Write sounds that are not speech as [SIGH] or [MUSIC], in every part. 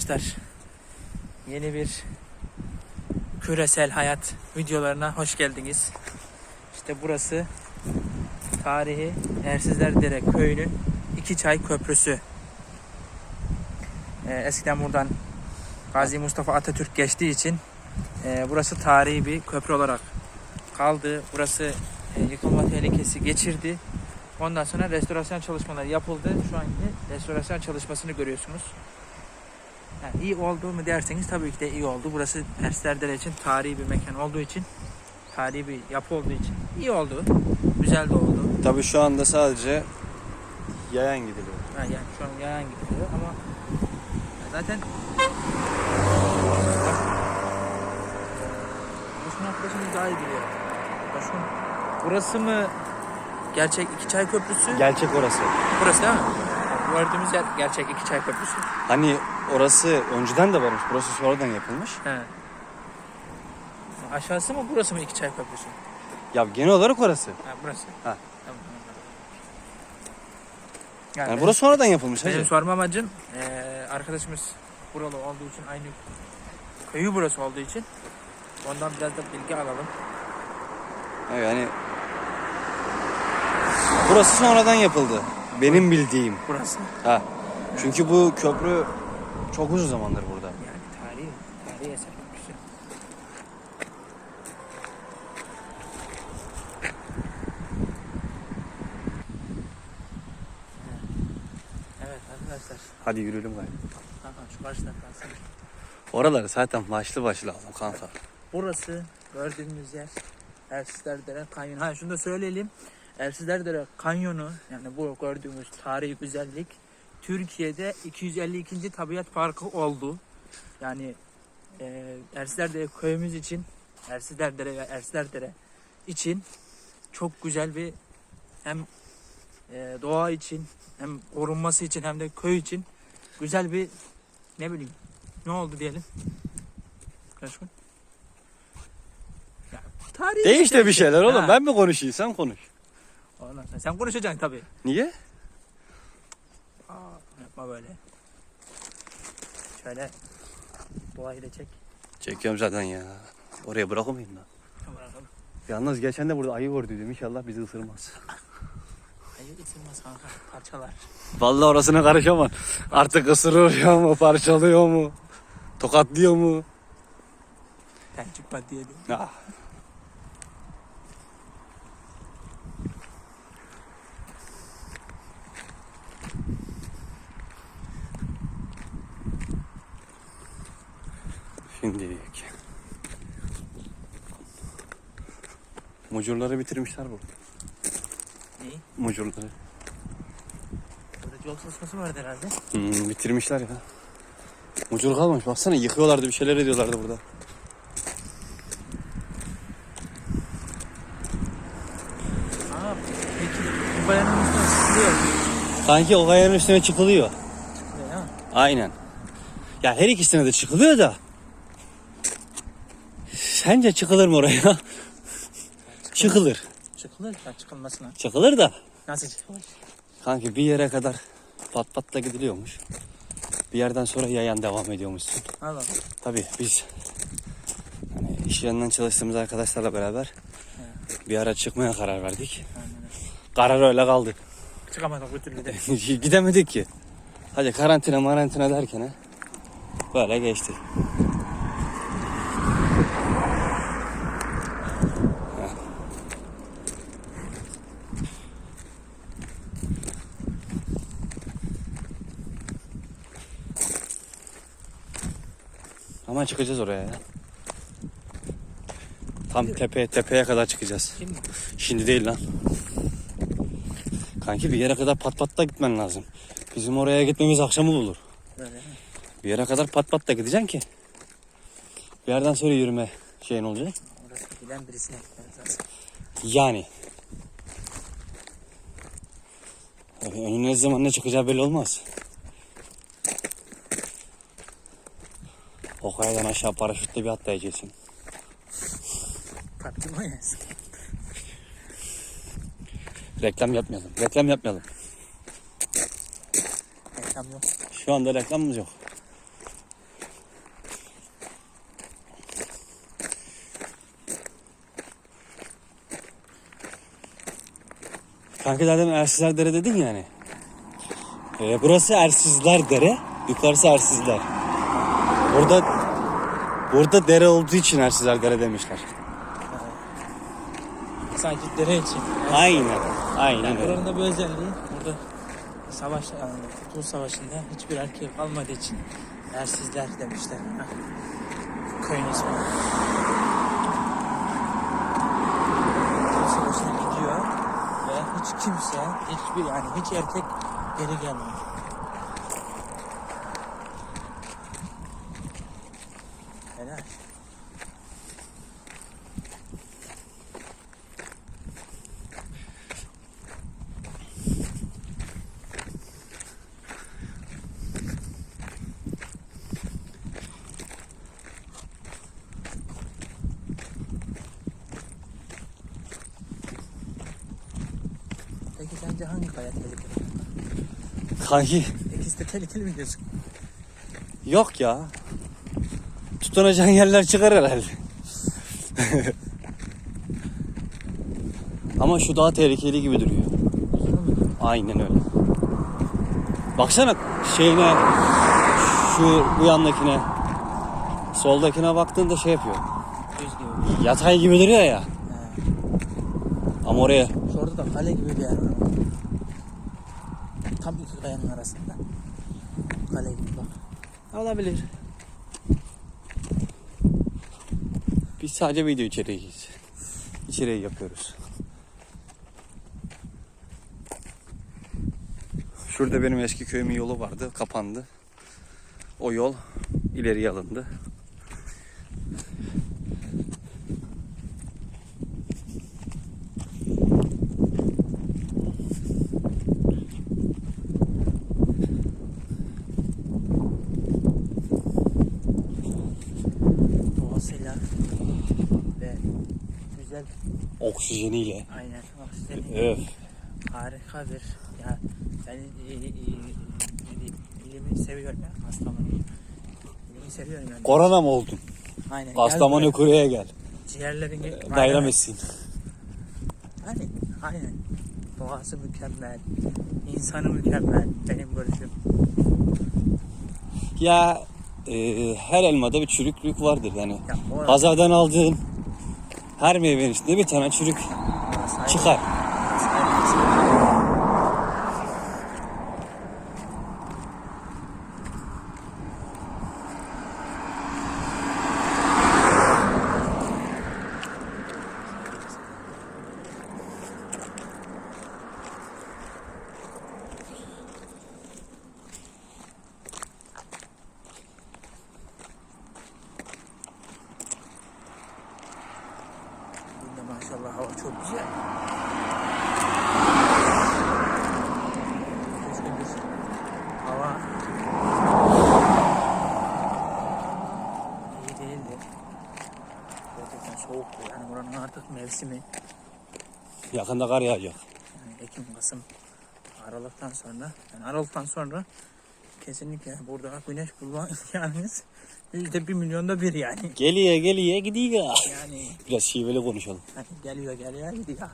arkadaşlar. Yeni bir küresel hayat videolarına hoş geldiniz. İşte burası tarihi Ersizler Dere köyünün iki çay köprüsü. Ee, eskiden buradan Gazi Mustafa Atatürk geçtiği için e, burası tarihi bir köprü olarak kaldı. Burası e, yıkılma tehlikesi geçirdi. Ondan sonra restorasyon çalışmaları yapıldı. Şu anki restorasyon çalışmasını görüyorsunuz. Yani iyi oldu mu derseniz tabii ki de iyi oldu. Burası Ersderdere için tarihi bir mekan olduğu için, tarihi bir yapı olduğu için iyi oldu. Güzel de oldu. Tabii şu anda sadece yayan gidiliyor. Ha, yani şu an yayan gidiyor ama zaten Başkan arkadaşımız daha iyi biliyor. Başkan burası mı gerçek iki çay köprüsü? Gerçek orası. Burası değil mi? Gördüğümüz yer gerçek iki çay köprüsü. Hani orası önceden de varmış. Burası sonradan yapılmış. He. Aşağısı mı burası mı iki çay köprüsü? Ya genel olarak orası. Ha burası. Ha. Tamam. Yani benim- burası sonradan yapılmış Benim hacı. sorma amacım eee, arkadaşımız buralı olduğu için aynı köyü burası olduğu için ondan biraz da bilgi alalım. Yani burası sonradan yapıldı. Benim bildiğim. Burası Ha. Çünkü bu köprü çok uzun zamandır burada. yani tarihi, tarihi eser köprüsü. Evet arkadaşlar. Hadi yürüyelim gayet. Kanka şu karşıdan kalsın. Oraları zaten başlı başlı aldım kanka. Burası gördüğümüz yer Ersizlerdere Kanyonu. Ha şunu da söyleyelim. Ersizlerdere Kanyonu yani bu gördüğümüz tarihi güzellik Türkiye'de 252. Tabiat Parkı oldu. Yani e, Ersizlerdere köyümüz için Ersizlerdere ve Ersizlerdere için çok güzel bir hem e, doğa için hem korunması için hem de köy için güzel bir ne bileyim ne oldu diyelim. Ya, tarihi Değiş de bir şeyler oğlum. Ha. Ben mi konuşayım sen konuş. Sonra sen konuşacaksın tabii. Niye? Aa, yapma böyle. Şöyle doğayı da çek. Çekiyorum zaten ya. Oraya bırakamayayım da. Bırakalım. Yalnız geçen de burada ayı gördüydüm. İnşallah bizi ısırmaz. Hayır ısırmaz kanka. Parçalar. Vallahi orasına karışamam. Artık ısırıyor mu, parçalıyor mu, tokatlıyor mu? Tercik pat diye. Ah. Şimdi Mucurları bitirmişler bu. Neyi? Mucurları. Burada yol çalışması vardı herhalde. Hmm, bitirmişler ya. Mucur kalmamış. Baksana yıkıyorlardı bir şeyler ediyorlardı burada. Aa, peki bu bayanın üstüne sıkılıyor. Sanki o kayanın üstüne çıkılıyor. Sıkılıyor değil mi? Aynen. Ya her ikisine de çıkılıyor da. Sence çıkılır mı oraya? Çıkılır. Çıkılır da çıkılmasına. Çıkılır da. Nasıl çıkılır? Kanki bir yere kadar pat patla gidiliyormuş. Bir yerden sonra yayan devam ediyormuşsun. Allah. Tabii biz hani iş yanından çalıştığımız arkadaşlarla beraber bir ara çıkmaya karar verdik. Karar öyle kaldı. Çıkamadık bir türlü de. [LAUGHS] Gidemedik ki. Hadi karantina marantina derken ha, böyle geçti. Ama çıkacağız oraya ya. Tam tepe tepeye kadar çıkacağız. Şimdi Şimdi değil lan. Kanki bir yere kadar pat patla gitmen lazım. Bizim oraya gitmemiz akşamı değil mi? Bir yere kadar pat patla gideceksin ki. Bir yerden sonra yürüme şeyin olacak. Orası bilen birisine gitmemiz lazım. Yani. Tabii önüne ne zaman ne çıkacağı belli olmaz. O kayadan aşağı paraşütle bir atlayacaksın. Tabii bu ya. Reklam yapmayalım. Reklam yapmayalım. Reklam yok. Şu anda reklamımız yok. Kanka zaten Ersizler Dere dedin yani. Ee, burası Ersizler Dere, yukarısı Ersizler. Burada burada dere olduğu için Ersizler Dere demişler. Sadece dere için. Aynen. Aynen öyle. Buranın da bir özelliği burada savaş, yani Kurtuluş Savaşı'nda hiçbir erkek kalmadığı için ersizler demişler. Köyün ismi. Kurtuluş Savaşı'na gidiyor ve hiç kimse, hiçbir yani hiç erkek geri gelmiyor. Helal. Peki sence hangi kaya tehlikeli? Kanki İkisi de tehlikeli mi diyorsun? yok ya. Tutunacağın yerler çıkar herhalde. [LAUGHS] Ama şu daha tehlikeli gibi duruyor. Aynen öyle. Baksana şeyine şu bu yandakine soldakine baktığında şey yapıyor. Düz gibi. Yatay gibi duruyor ya. He. Ama oraya Şurada da kale gibi bir yer var. Tam iki kayanın arasında. Kale gibi bak. olabilir. Biz sadece video içeriğiyiz. İçeriği yapıyoruz. Şurada benim eski köyümün yolu vardı. Kapandı. O yol ileriye alındı. Doğasıyla ve güzel Oksijeniyle. aynen oksijeni Öf. harika bir ya ben e, e, e, diyeyim, ilimi seviyorum ya Kastamonu. İlimi seviyorum yani. Korona mı oldun? Aynen. Kastamonu Gel kuraya gel. buraya. Ciğerlerini Bayram etsin. Aynen. Aynen. Doğası mükemmel. insanı mükemmel. Benim görüşüm. Ya e, her elmada bir çürüklük vardır yani. Ya, Pazardan aldığın her meyvenin içinde bir tane çürük çıkar. Orası ayrı. Bugün de maşallah hava çok güzel. Üç gündür hava iyi değildi. Gerçekten soğuktu. Yani buranın artık mevsimi Yakında kar yağacak. yani Ekim, Kasım, Aralık'tan sonra yani Aralık'tan sonra kesinlikle burada güneş bulma imkanımız yüzde bir milyonda bir yani. Geliyor geliyor gidiyor. Yani Biraz şiveli konuşalım. Hani geliyor geliyor gidiyor.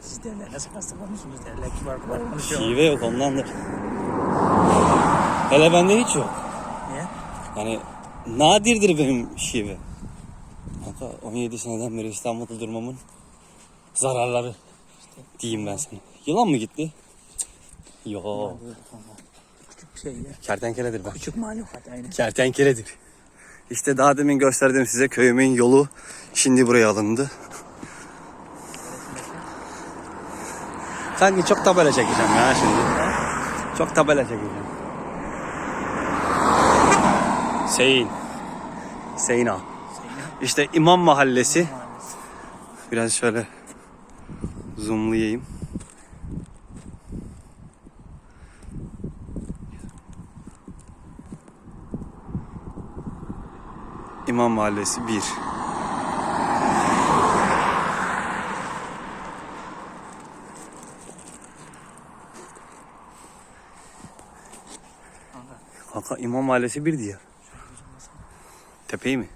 Siz derler nasıl hastalanmışsınız derler kibar kibar konuşuyor. Şive yok ondandır. Hele bende hiç yok. Niye? Yani nadirdir benim şive. Kanka 17 seneden beri İstanbul'da durmamın zararları diyeyim ben sana. Yılan mı gitti? Yo. Küçük bir şey ya. Kertenkeledir bak. Küçük malukat aynı. Kertenkeledir. İşte daha demin gösterdiğim size köyümün yolu şimdi buraya alındı. Sanki çok tabela çekeceğim ya şimdi. Çok tabela çekeceğim. Sein. Seyna. İşte İmam Mahallesi. Biraz şöyle zoomlayayım. İmam Mahallesi 1. Kanka, İmam Mahallesi 1 diyor. Tepeyi mi?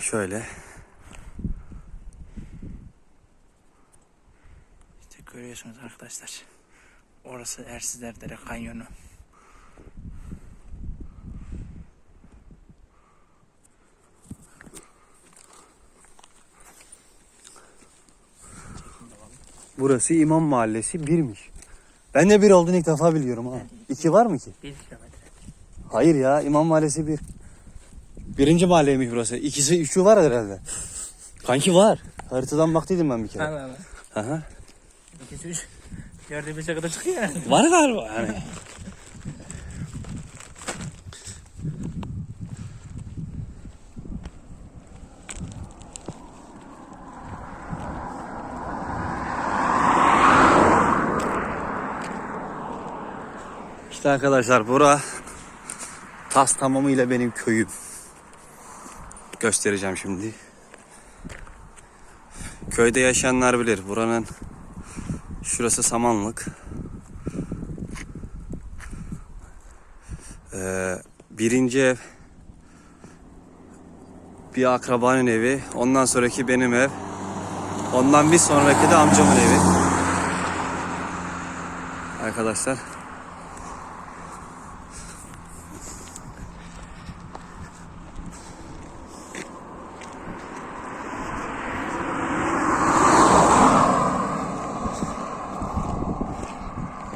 Şöyle. İşte görüyorsunuz arkadaşlar. Orası Ersizler Dere Kanyonu. Burası İmam Mahallesi birmiş. Ben de bir olduğunu ilk defa biliyorum ha. İki var mı ki? Bir kilometre. Hayır ya İmam Mahallesi bir. Birinci mahalleymiş burası. İkisi üçü var herhalde. Kanki var. Haritadan baktıydım ben bir kere. Allah. Aha. İkisi üç. Gördüğümüz kadar çıkıyor yani. Var galiba yani. İşte arkadaşlar bura tas tamamıyla benim köyüm. Göstereceğim şimdi. Köyde yaşayanlar bilir. Buranın şurası samanlık. Ee, birinci ev bir akrabanın evi. Ondan sonraki benim ev. Ondan bir sonraki de amcamın evi. Arkadaşlar.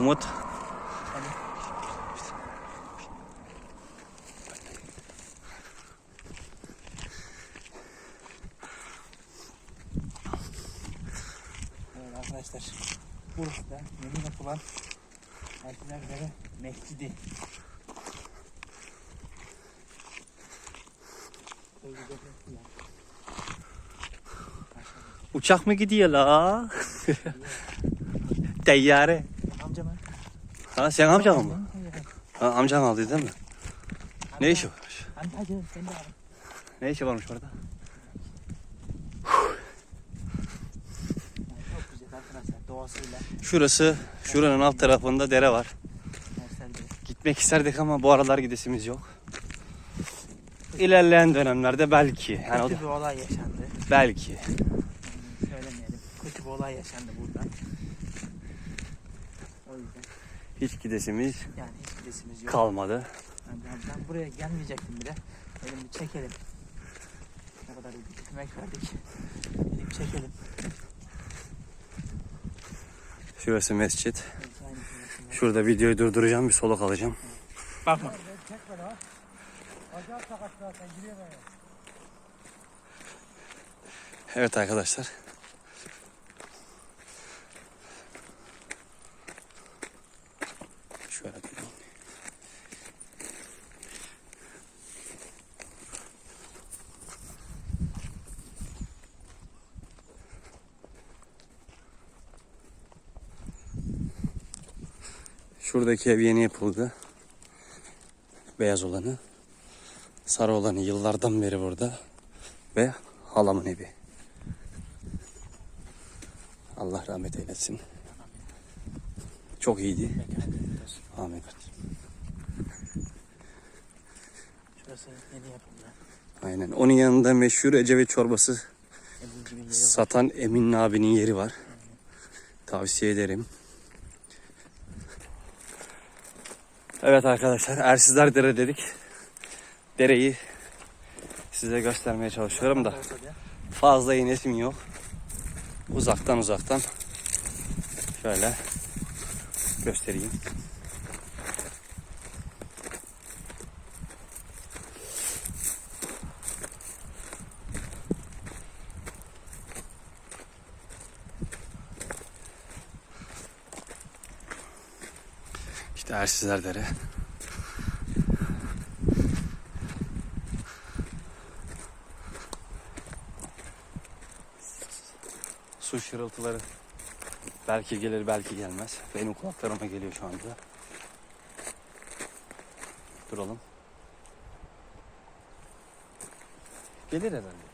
Umut. Evet arkadaşlar. Bursa'da yapılan Ersizler Dere Mescidi. Uçak mı gidiyor la? [LAUGHS] Teyyare. Amca mı? Ha sen amcan mı? Ha, amcan aldı değil mi? Ne işi varmış? Ne işi varmış orada? Yani çok güzel arkadaşlar doğasıyla Şurası, şuranın alt tarafında dere var. Gitmek isterdik ama bu aralar gidesimiz yok. İlerleyen dönemlerde belki. Yani Kötü bir olay yaşandı. belki. Yani söylemeyelim. Kötü bir olay yaşandı burada. O yüzden Hiç gidesimiz yani hiç gidesimiz yok. kalmadı. Ben, ben, ben buraya gelmeyecektim bile. Dedim bir çekelim. Ne kadar bir emek verdik. Dedim çekelim. Şurası mescit. Şurada videoyu durduracağım bir soluk alacağım. Bakma. Evet arkadaşlar. Şöyle Şuradaki ev yeni yapıldı. Beyaz olanı. Sarı olanı yıllardan beri burada. Ve halamın evi. Allah rahmet eylesin. Çok iyiydi. Amin. Şurası yeni yapıldı. Aynen. Onun yanında meşhur Ecevit çorbası 50 bin yeri var. satan Emin abinin yeri var. Tavsiye ederim. Evet arkadaşlar Ersizler Dere dedik. Dereyi size göstermeye çalışıyorum da fazla inesim yok. Uzaktan uzaktan şöyle göstereyim. İşte Ersizler Dere. Su şırıltıları belki gelir belki gelmez. Benim kulaklarıma geliyor şu anda. Duralım. Gelir herhalde.